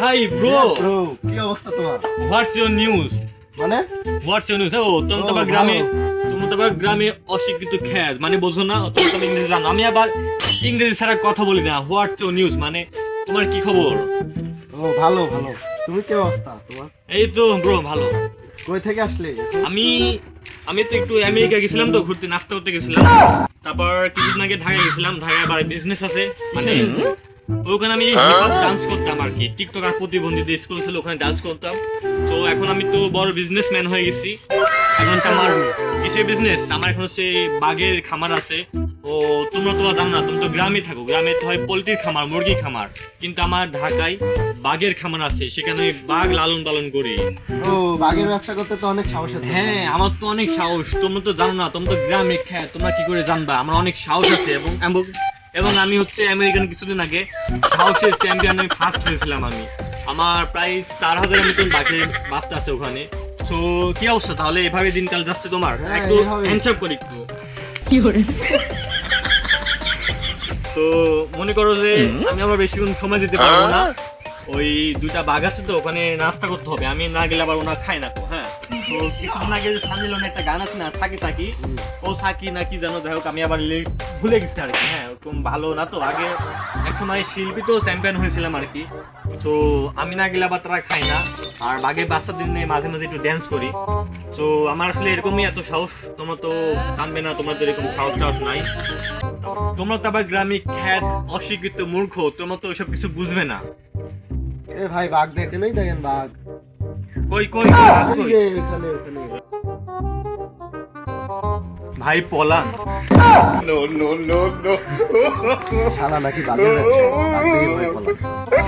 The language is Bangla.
হাই ব্রো কি অবস্থা তোমার? হোয়াটস ইউর নিউজ মানে? হোয়াটস ইউর নিউজ ও তুমি। গ্রামে তুমি গ্রামে অশিক্ষিত খ্যাত মানে বোঝো না তুমি ইংরেজি জানো। আমি আবার ইংরেজি ছাড়া কথা বলি না। হোয়াটস ইউর নিউজ মানে তোমার কি খবর? ও ভালো ভালো। তুমি কি অবস্থা তোমার? এই তো ব্রো ভালো। কই থেকে আসলে? আমি আমি তো একটু আমেরিকা গেছিলাম তো ঘুরতে নাস্তা করতে গেছিলাম। তারপর কিছুদিন আগে ঢাকা গেছিলাম ঢাকায় আবার বিজনেস আছে। মানে ওখানে আমি ডান্স করতাম আর কি। টিকটক আর প্রতিবন্ধীদের স্কুল ছিল ওখানে ডান্স করতাম। তো এখন আমি তো বড় বিজনেসম্যান হয়ে গেছি। এখন আমার কিসের বিজনেস আমার এখন হচ্ছে বাঘের খামার আছে। ও তোমরা তো জানো না তুমি তো গ্রামে থাকো। গ্রামে তো হয় পোলট্রির খামার মুরগির খামার। কিন্তু আমার ঢাকায় বাঘের খামার আছে সেখানে আমি বাঘ লালন পালন করি। ও বাঘের ব্যবসা করতে তো অনেক সাহস আছে। হ্যাঁ আমার তো অনেক সাহস। তোমরা তো জানো না তোমরা তো গ্রামে খেয়ে তোমরা কি করে জানবা? আমার অনেক সাহস আছে এবং এবং- আমি হচ্ছে আমেরিকান কিছুদিন আগে সাহসের চ্যাম্পিয়ন আমি ফার্স্ট হয়েছিলাম আমি। আমার প্রায় চার হাজারের মতন বাকি বাচ্চা আছে ওখানে। তো কি অবস্থা? তাহলে এভাবে দিনকাল যাচ্ছে তোমার? হ্যাঁ, একটু। হ্যান্ডশেক করি একটু। কি করে তো মনে করো যে আমি আমার বেশিক্ষণ সময় দিতে পারব না। ওই দুইটা বাঘ আছে তো ওখানে নাস্তা করতে হবে। আমি না গেলে আবার ওনা খায় না তো হ্যাঁ। তো কিছুদিন আগে সানিলনে একটা গান আছে না, সাকি সাকি, ও সাকি নাকি জানো যাই আমি আবার ভুলে গেছি আর কি হ্যাঁ ওরকম ভালো না তো, আগে এক সময় শিল্পী তো চ্যাম্পিয়ন হয়েছিলাম আর কি, তো আমি না গেলে আবার তারা খায় না, আর নিয়ে মাঝে মাঝে একটু ড্যান্স করি, তো আমার আসলে এরকমই এত সাহস, তোমরা তো জানবে না তোমাদের এরকম সাহস টাহস নাই, তোমরা তো আবার গ্রামে খ্যাত, অশিক্ষিত মূর্খ, তোমরা তো ওসব কিছু বুঝবে না। এ ভাই, বাঘ দেখে নেই দেখেন বাঘ? কই কই এখানে এখানে ভাই পলান। নো নো নো নো ভয় পেলাম।